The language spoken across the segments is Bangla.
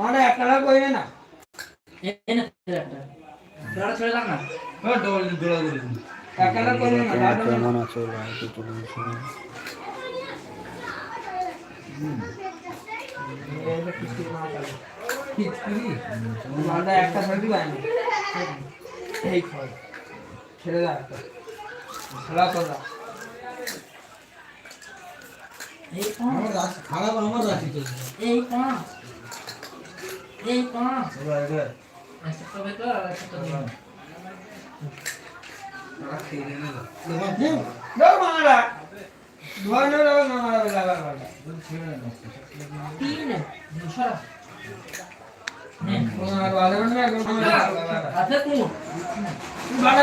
মানে এক কালার করে না একটা। তোরা ছেড়ে দাও না। কেমন আছো এসো মালটা একটা ছেড়ে দিবা না এই খড় ছেড়ে দাও একটা। খেলা এই পাঁচ খারাপ আমার রাশি চলছে। এই পাঁচ এই পাঁচ এবার এবার একটা কবে কর আর একটা দিন এবার হুম, দাও মারা ধোয়া না দাও না মারা লাগা লাগা তিন সরা হ্যাঁ তোমার ভালো না একদম হাতে কোন বাড়া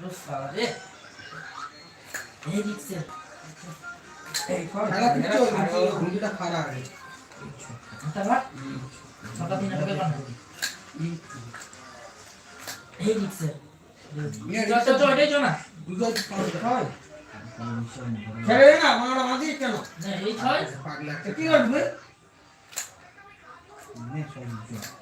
রোজ সারা রে। এই রিক্সে এই খড় খেলা খারাপ হাতটা ছটা তিন টাকা বাগ এই চল চল চল এটাই না দুজন ছয়। ছেড়ে না মারা মাঝিস কেন এই ছয়। পাগলা কি করবে? নে সব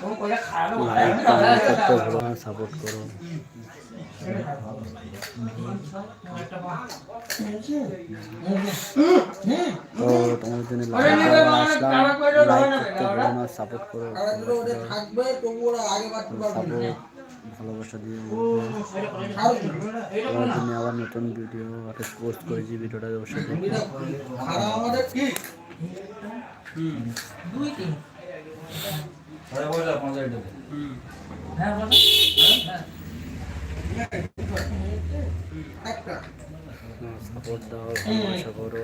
কোন কইরা খায়ও লাইক কমেন্ট করতে ভুলো না। সাপোর্ট করো তো জন্য বাবা, আসলাম। লাইক করতে? ভুলো না সাপোর্ট করো সাপোর্ট ভালোবাসা দিয়ে তোমার জন্য আবার নতুন ভিডিও পোস্ট করেছি ভিডিওটা অবশ্যই দুই তিন। বলে হ্যাঁ হ্যাঁ সাপোর্ট দাও ভালোবাসা করো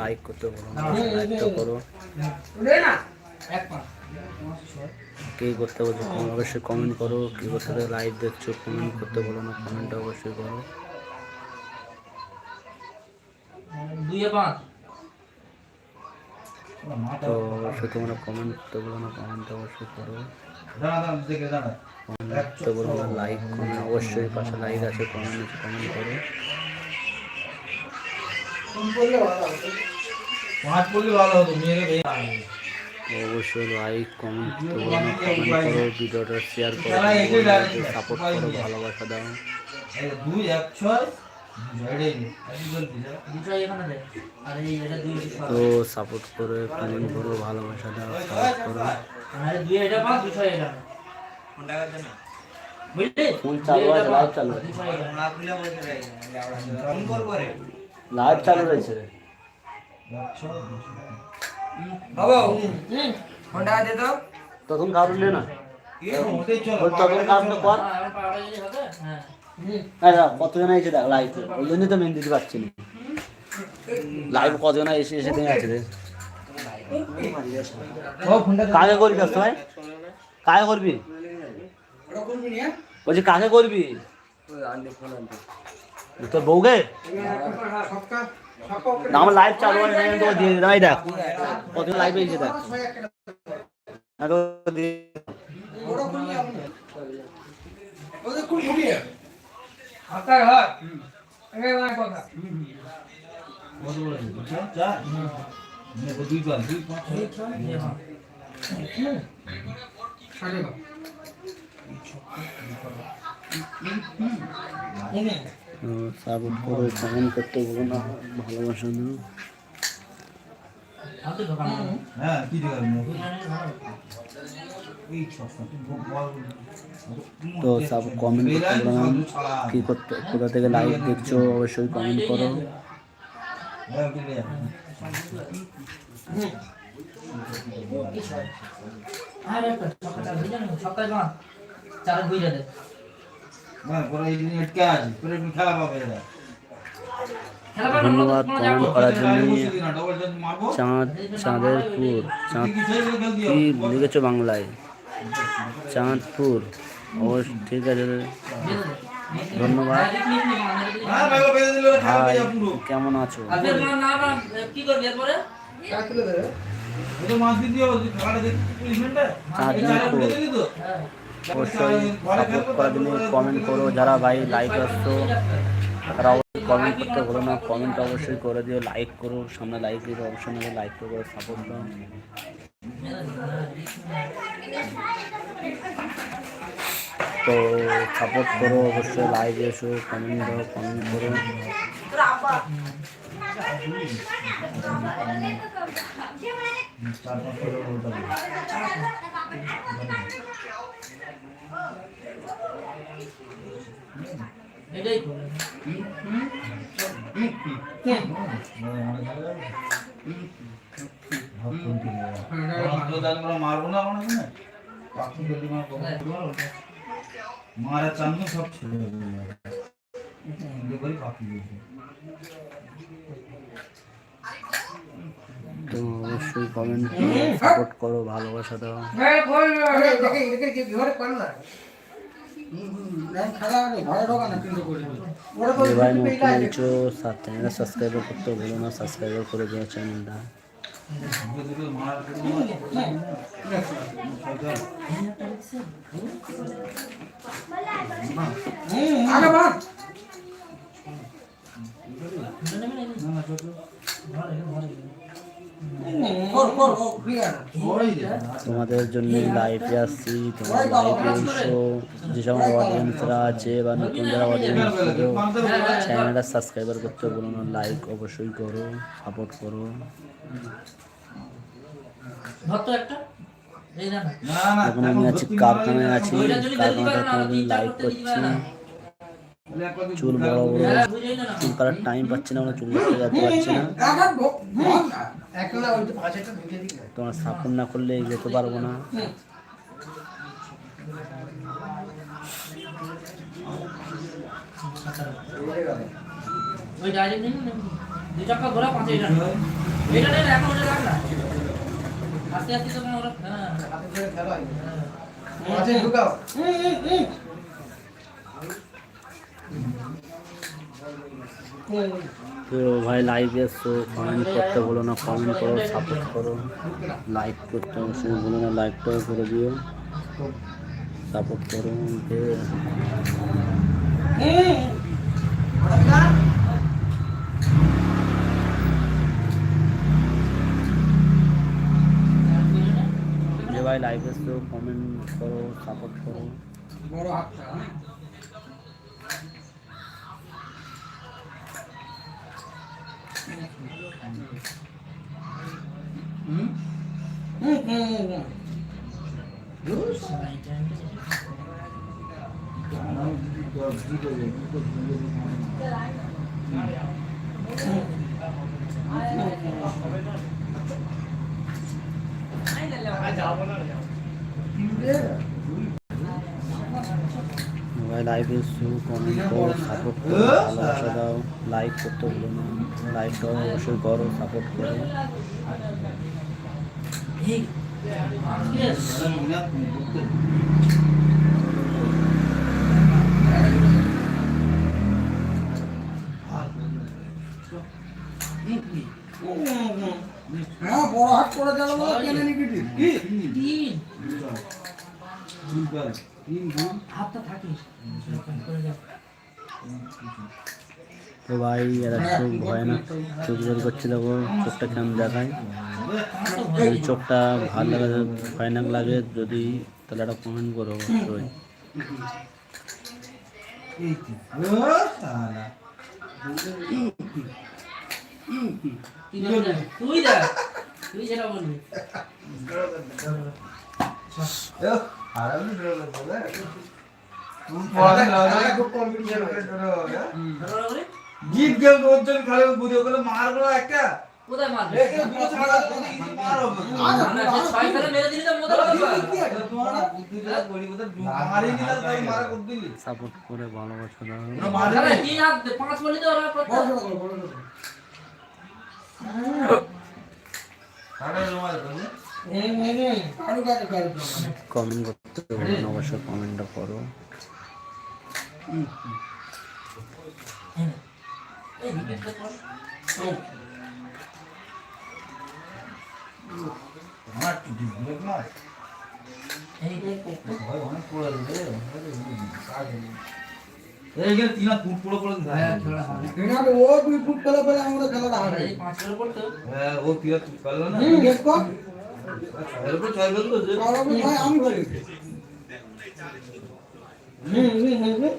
লাইক করতে না লাইক তো করো কে করতে বলছো অবশ্যই কমেন্ট করো কি করতে লাইভ দেখছ কমেন্ট করতে বলো না কমেন্ট অবশ্যই করো দুইয়ে পাঁচ। তো অবশ্যই তোমরা কমেন্ট করতে বলো না কমেন্ট অবশ্যই করো। কমেন্ট করতে বলো না লাইক কমেন্ট অবশ্যই পাশে লাইক আছে কমেন্ট কমেন্ট করো। তো অবশ্যই লাইক কমেন্ট করতে বলো না কমেন্ট করো, ভিডিওটা শেয়ার করো। সাপোর্ট করো, ভালোবাসা দাও। দুই, এক, ছয়। তো সাপোর্ট করে কমেন্ট করো ভালোবাসা দাও সাপোর্ট করো। ফোন চালু আছে, লাইভ চালু লাইভ রয়েছে তখন কারণ না? তখন কারণ কর। হ্যাঁ, হ্যাঁ হ্যাঁ কতজন আছে দেখ লাইভ ওই জন্যই তো মেন দিতে পারছি না লাইভ কতজন এসে এসে থেকে আছে কাকে করবি সবাই কাকে করবি? বলছি, কাকে করবি? তোর বউকে? আমার লাইভ চালু দিয়ে দিলাম এই দেখ। কতদিন লাইভ হয়েছে দেখ। আপনার হয় কথা কত বড়? চার? মানে দুই পাঁচ, দুই পাঁচ, সাড়ে বারো। সাপোর্ট করো কমেন্ট করতে বলো না ভালোবাসা দোকান হ্যাঁ, কি। তো সাপোর্ট কমেন্ট না। কি করতে কোথা থেকে লাইভ দেখছ অবশ্যই কমেন্ট করো। না চার বুঝে দে হ্যাঁ, পরে এই দিন আটকে আছে, পরে একটু খেলা পাবে এরা। খেলা পাবে ধন্যবাদ কমেন্ট করার জন্য। চাঁদ চাঁদেরপুর চাঁদ কি? লিখেছো বাংলায় চাঁদপুর অবশ্য ঠিক আছে ধন্যবাদ পুরো। কেমন আছো? হ্যাঁ অবশ্যই কমেন্ট করো যারা ভাই লাইক আসছো তারা কমেন্ট করতে বলো না। কমেন্ট অবশ্যই করে দিও লাইক করো সামনে লাইক দিও অবশ্যই নেবে লাইক করে সাপোর্ট দাও। তো সাপোর্ট করো, অবশ্যই লাইক এসো কমেন্ট দাও কমেন্ট করো। দিবি। এটাই করবে মারবো না হয় মারা চান্দু সব ছেড়ে তো অবশ্যই কমেন্ট করো সাপোর্ট করো ভালোবাসা দাও। ভাই লাইভ হয়েছো চ্যানেলটা সাবস্ক্রাইব করতে ভুলো না সাবস্ক্রাইব করে দিও চ্যানেলটা। আগে তোমাদের জন্য লাইভে আসছি তোমার লাইভে এসো। যে সমস্ত অডিয়েন্সরা আছে বা নতুন যারা অডিয়েন্স চ্যানেলটা সাবস্ক্রাইবার করতে বলো না লাইক অবশ্যই করো সাপোর্ট করো। এখন আমি আছি কারখানায় আছি কারখানাতে তোমাদের লাইভ করছি। চুল বড় বড় বুঝেই চুল কাটার টাইম পাচ্ছি না মানে চুল কাটতে যেতে পারছি না। তোমার সাপোর্ট না করলে যেতে পারব না। ওই ডাইরেক্ট নেই না দুই টাকা ঘোরা পাঁচ এটা এটা নেই এখন ওটা রাখ না। আস্তে আস্তে তো ওরা হ্যাঁ। হাতে ধরে খেলো মাঝে ঢুকাও। তো ভাই লাইভ এসো কমেন্ট করতে বলো না কমেন্ট করো সাপোর্ট করো লাইক করতে অবশ্যই বলো না লাইকটাও করে দিও সাপোর্ট করো যে ভাই লাইভ এসো কমেন্ট করো সাপোর্ট করো। বড় হাতটা হ্যাঁ। হুম হুম হুম হুম ভাই লাইভ এসছো কমেন্ট করো সাপোর্ট করো ভালোবাসা দাও লাইক করতে বলো না। লাইকটাও অবশ্যই করো সাপোর্ট করো। Yes. হ্যাঁ বড় হাট করে গেল কেনে নিবি তিন দুই তিন। হাতটা থাকিস করে যাও তো ভাই, এরা চোখ ভয় না। চোখ জোর করছে দেখো চোখটা কেমন দেখায়? যদি চোখটা ভালো লাগে, ভয়ানক লাগে, যদি তাহলে একটা কমেন্ট করো অবশ্যই। তুই তুই যেটা বলবি। গিফট গেম করছেন খালি বুঝে ওগুলো মারবো একটা। কোথায় মার সাপোর্ট করে ভালোবাসা কমেন্ট করতে অবশ্যই কমেন্টটা করো আমি ভাই আমি বলি হুম হুম হুম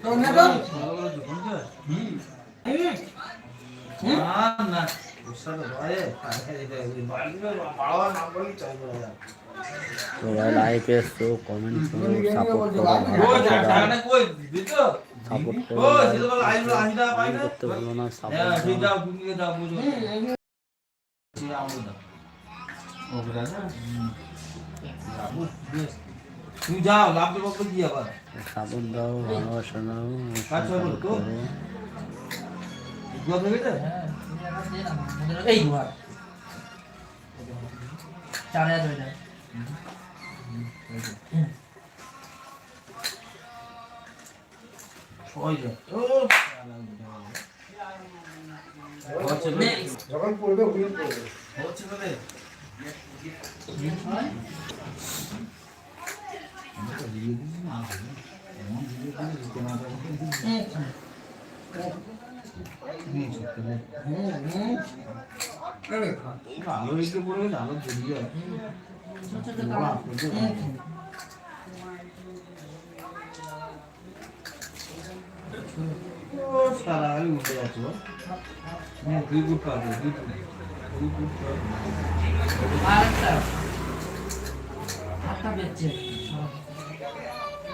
এই নে। তো নেটা না না উসাদ ভয়ে তাকে এটা বাড়ি বাড়াবার নাম বলি চাই বলা তো ভাই লাইভে এসছো কমেন্ট সাপোর্ট করো ও ভালোবাসা দাও জানা কই দিতো সাপোর্ট ও করো সেটা বলে আইব আহি না পাই না করতে বলো না সাপোর্ট ঠিক যাও লাভ কি আবার সাপোর্ট দাও ভালোবাসা দাও। যখন পড়বে ওগুলো পড়বে। হচ্ছে বলে হুম হুম আরে আলো একটু পড়ে গেলে আলো জড়িয়ে যায় ছোট ছোট কালা। ও সারা গাড়ি উঠে যাচ্ছে ও। হ্যাঁ দুই ফুট পাবে দুই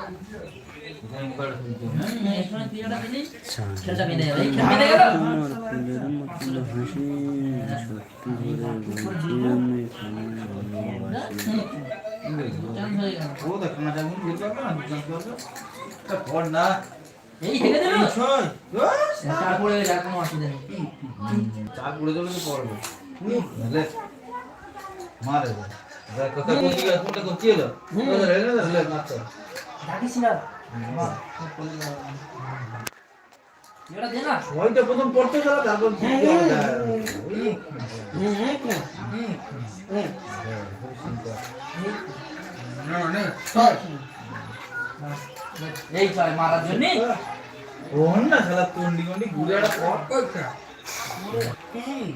ফুট দুই ফুট পাবে আর একটা। হাতটা বেচছে। এখানে মোবাইল খুলতে হবে। হুম, এর সঙ্গে তুই একটা দিলি, চান খেলটা বেঁধে গেল। এই খেল বেঁধে গেল। তোমার ফুলের মতো হাসি সত্যি করে বলছি আমি তোমায় ভালোবাসি চান হয়ে গেল। ও দেখ না যাব বলতে পারবে না বুঝতে পারবে তা পড় না এই হেগে দিল। ছয় চার পড়ে গেছে, আর কোনো অসুবিধা নেই। চা পড়ে যাবে তো পড়বে মারে কথা কোন দিকে কোনটা করছি এলো কথা রেলে না রেলে মারতে ডাকিস না। না। ছয়টা প্রথম পড়তে গেল তারপর না না ছয় এই ছয় মারার জন্য? কোন না খেলা কোন্ডি কোন্ডি ঘুরে একটা পড় ওইটা হুম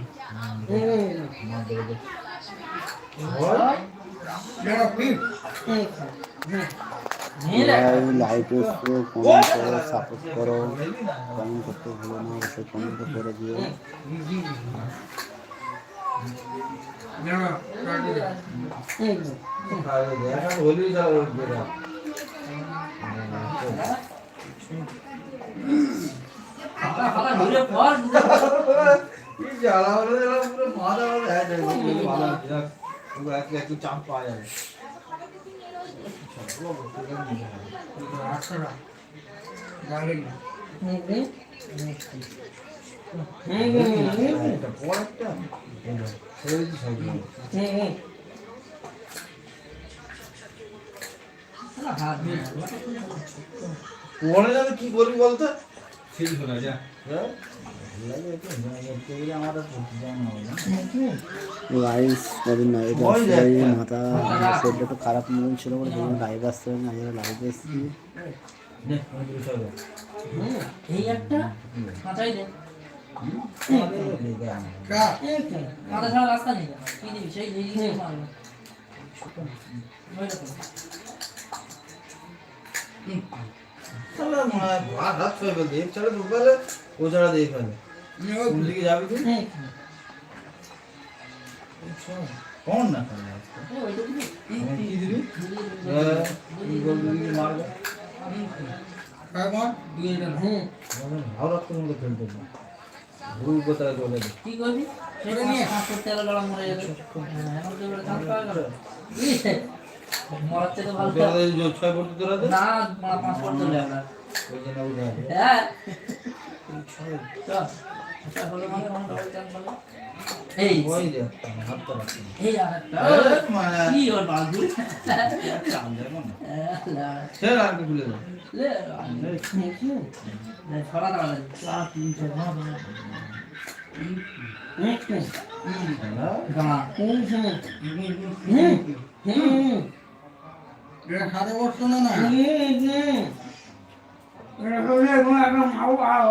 না ফিট হুম হুম নিয়ে নে। লাইক এসো কমেন্ট করো সাপোর্ট করো কমেন্ট করতে ভুলো না অবশ্যই কমেন্ট করে দিও না গাড়ি হুম এখন বলি যাও বেরা ফাটা ফাটা হ্যাঁ পাওয়া যাবে কি করবি বলতো? ঠিক হলো যা। গাইস কদিন না এটা মাথা শরীরটা একটু খারাপ মতন ছিল বলে সেজন্য লাইভ আসতে পারি না আমরা লাইভে এসেছি। এই একটা মাথায় দে। কা মাথা ছাড়া রাস্তা নেই। কি দিবি? সেই। ও ছাড়া দিয়ে ফেলে। কোন দিকে যাবি তুই? কোন না ফেলে? কি দিবি? হ্যাঁ, মারবে। ভালো রাখতে মতো খেলতে না ভুল চলে যায় কি করবি? সেটা নিয়ে। হাত করতে মরে যাবে। হ্যাঁ, তো এবারে চান্স পাওয়া গেল। তো ভালো। জোর ছয় পড়তে না পাঁচ পড়তে ওই জন্য হ্যাঁ। এই ওই যে হাতটা এই কি ওর না লে সে আর কি ভুলে যায় লে ছড়া দাঁড়া চার তিন চার না? গাঁ হুম হুম না না হুম হুম এটা করলে কোনো মাও পাও।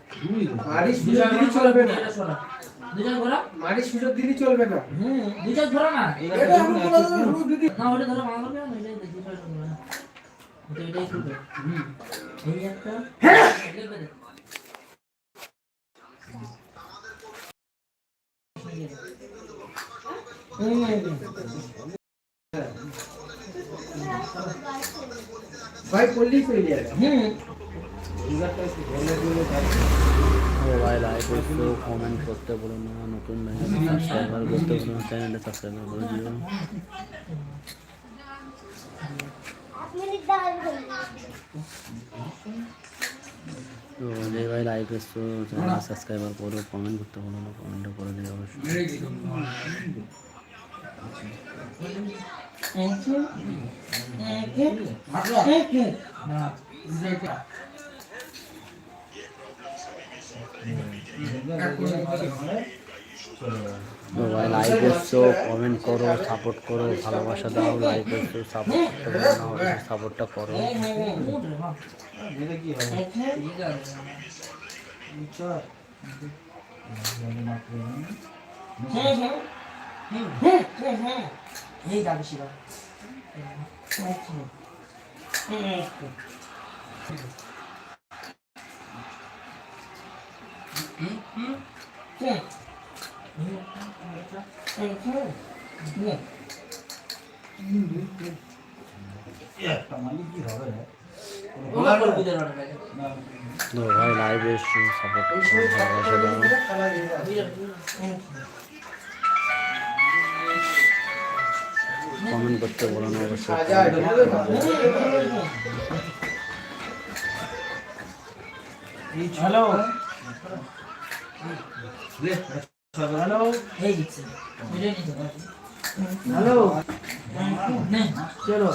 মারি সুযোগ দিলে চলবে না। দুজন ঘোরা? মারি সুযোগ দিলে চলবে না। হুম দুজন ঘোরা না? এটা আমি বলে দিদি না ওটা ধরো ভাঙা করবে না এটাই দেখি না ওটা এটাই খুলবে এই একটা দেখবে ভাই পল্লি হুম। সবাই লাইক করতে কমেন্ট করতে বলো না নতুন সাবস্ক্রাইবার করতে বলো না চ্যানেলটা সাবস্ক্রাইবার করে দিও। তো যে ভাই লাইক এসছো চ্যানেলটা সাবস্ক্রাইবার করো কমেন্ট করতে বলো না কমেন্টও করে দিও অবশ্যই। তো ভাই লাইক এসছো কমেন্ট করো সাপোর্ট করো, ভালোবাসা দাও লাইক এসছো সাপোর্ট করতে বলো না সাপোর্টটা করো। এই দাবি শিবা কমেন্ট করতে বলো হ্যালো হ্যালো নিতে হ্যালো চলো।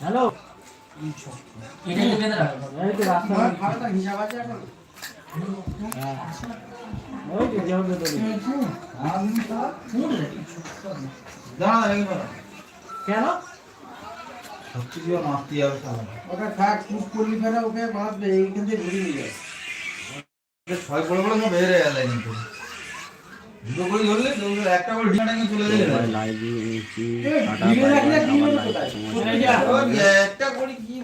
হ্যালো কেন সত্যি মারতে যাবে ওটা থাক করলি ফেরা ওকে বাঁধবে এইখান থেকে ঘুরে নিয়ে যাবে। ছয় বড় বড় সব বেড়ে গেল কিন্তু দুটো করে ধরলে দুটো একটা করে চলে যা। একটা করে কি